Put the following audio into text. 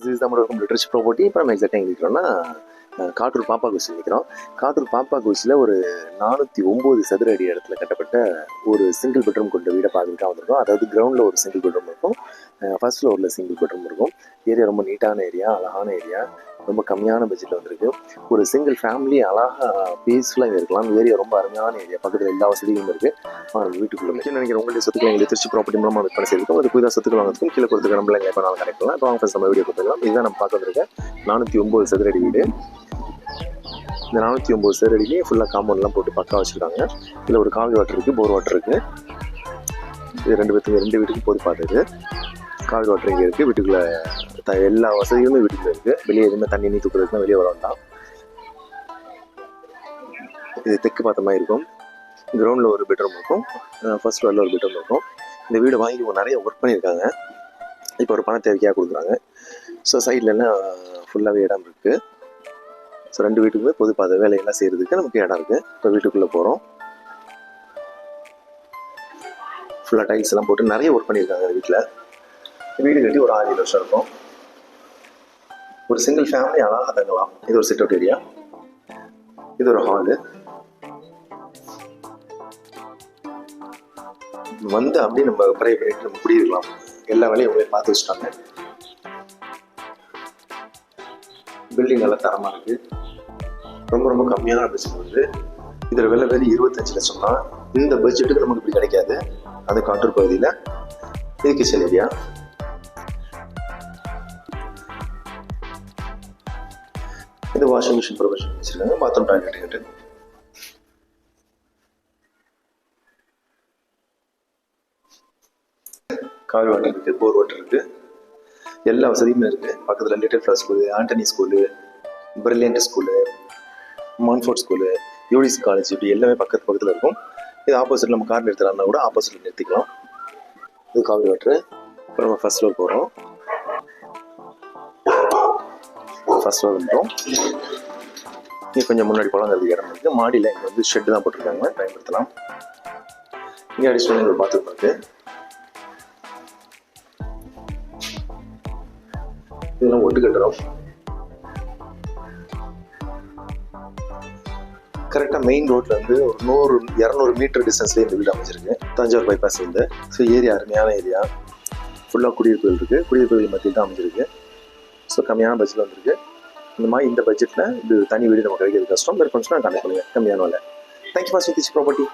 இது நம்மளோட literature property இப்போ நம்ம எக்ஸாக்டாக எங்கே நிற்கிறோம்னா காட்டூர் பாப்பா கோசில் நிற்கிறோம் காட்டூர் பாப்பா கோசில் ஒரு நானூற்றி ஒம்பது சதுர அடி இடத்துல கட்டப்பட்ட ஒரு சிங்கிள் பெட்ரூம் கொண்ட வீடை பார்த்துருக்கா வந்திருக்கோம். அதாவது கிரவுண்டில் ஒரு சிங்கிள் பெட்ரூம் இருக்கும். ஃபர்ஸ்ட் ஃப்ளோரில் சிங்கிள் பெட்ரூம் இருக்கும். ஏரியா ரொம்ப நீட்டான ஏரியா அழகான ஏரியா ரொம்ப கம்மியான பட்ஜெட்டில் வந்திருக்கு. ஒரு சிங்கிள் ஃபேமிலி அழகாக பீஸ்ஃபுல்லாக இங்கே இருக்கலாம். ஏரியா ரொம்ப அருமையான ஏரியா பக்கத்தில் எல்லா வசதிகளும் இருக்குது அவங்க வீட்டுக்குள்ளே முக்கியம் நினைக்கிற உங்களுடைய சொத்துக்கள் எங்களுக்கு திருச்சி ப்ராப்பர்ட்டி மூலமாக விற்பனை செய்திருக்கோம் அது புதிதாக சொத்துக்கள் வாங்குறதுக்கும் கீழே கொடுத்துக்க நம்மள எங்கே நாள் கிடைக்கலாம் இப்போ வாங்க நம்ம வீடியோ கொடுத்துக்கலாம் இதுதான் நம்ம பார்க்க நானூற்றி ஒம்பது சதுரடி வீடு. இந்த நானூற்றி ஒம்பது சதுரடிலேயே ஃபுல்லாக காம்பவுண்ட்லாம் போட்டு பக்கா வச்சுருக்காங்க. இதில் ஒரு காவி வாட்டர் இருக்குது போர் வாட்டர் இருக்குது இது ரெண்டு பேர்த்துக்கு ரெண்டு வீட்டுக்கும் போது பார்த்தது காவி வாட்டர் இங்கே இருக்குது வீட்டுக்குள்ளே எல்லா வசதியுமே வீட்டுக்குள்ள இருக்குது வெளியே எதுவுமே தண்ணி நீ தூக்குறதுக்குலாம் வெளியே வர வேண்டாம். இது தெற்கு பார்த்த மாதிரி இருக்கும். கிரவுண்டில் ஒரு பெட்ரூம் இருக்கும். ஃபர்ஸ்ட் ஃப்ளோரில் ஒரு பெட்ரூம் இருக்கும். இந்த வீடு வாங்கி இவங்க நிறைய ஒர்க் பண்ணியிருக்காங்க. இப்போ ஒரு பண தேவைக்காக கொடுக்குறாங்க. ஸோ சைட்லலாம் ஃபுல்லாகவே இடம் இருக்குது ஸோ ரெண்டு வீட்டுக்குமே பொது பாதை வேலையெல்லாம் செய்கிறதுக்கு நமக்கு இடம் இருக்குது இப்போ வீட்டுக்குள்ளே போகிறோம் ஃபுல்லாக டைல்ஸ் எல்லாம் போட்டு நிறைய ஒர்க் பண்ணியிருக்காங்க வீட்டில் வீடு கட்டி ஒரு ஆறு ஏழு வருஷம் இருக்கும். ஒரு சிங்கிள் ஃபேமிலி அழகாக தங்கலாம் இது ஒரு சிட் அவுட் ஏரியா இது ஒரு ஹாலு வந்து அப்படியே நம்ம ப்ரே பண்ணிட்டு நம்ம குடியிருக்கலாம் எல்லா வேலையும் அவங்களே பார்த்து வச்சுட்டாங்க பில்டிங் நல்லா தரமாக இருக்கு ரொம்ப ரொம்ப கம்மியான பட்ஜெட் வந்து இதில் விலை வெறும் இருபத்தஞ்சு லட்சம் தான் இந்த பட்ஜெட்டுக்கு நமக்கு இப்படி கிடைக்காது அந்த காட்டூர் பகுதியில் இது கிச்சன் ஏரியா இது வாஷிங் மிஷின் ப்ரொவிஷன் வச்சுருக்காங்க. பாத்ரூம் டாய்லெட் கிட்ட கால் வாட்டர் இருக்குது போர் வாட்டர் இருக்குது எல்லா வசதியுமே இருக்குது பக்கத்தில் little flower school Antony school brilliant school Montfort school யூடிஸ் college இப்படி எல்லாமே பக்கத்து பக்கத்தில் இருக்கும். இது ஆப்போசிட்டில் நம்ம கார் நிறுத்தலாம்னா கூட ஆப்போசிட்டில் நிறுத்திக்கலாம். இது காவிரி வாட்ரு இப்போ நம்ம ஃபர்ஸ்ட் ஃப்ளோர் போகிறோம் ஃபர்ஸ்ட் ஃப்ளோர் வந்துடும் இங்கே கொஞ்சம் முன்னாடி குழந்தைக்கு இடம் இருக்குது மாடியில் இங்கே வந்து ஷெட்டு தான் போட்டிருக்காங்க. பயன்படுத்தலாம். இங்கே அடிஷனல் ஒரு பாத்ரூம் இருக்குது இதெல்லாம் ஒட்டு கட்டுறோம். கரெக்டாக மெயின் ரோட்ல இருந்து ஒரு நூறு இரநூறு மீட்டர் டிஸ்டன்ஸ்லேயே இந்த வீடு அமைஞ்சிருக்கு. தஞ்சாவூர் பைபாஸ் வந்து ஸோ ஏரியா அருமையான ஏரியா ஃபுல்லாக குடியிருப்புகள் இருக்குது குடியிருப்புகள் மத்தியில் தான் அமைஞ்சிருக்கு. ஸோ கம்மியான பட்ஜெட்டில் வந்திருக்கு. இந்த மாதிரி இந்த பட்ஜெட்டில் இது தனி வீடு நமக்கு கிடைக்கிறது கஷ்டம். நான் கான்டாக்ட் பண்ணுங்கள் கம்மியான விலை. Thank you for சித்திச் property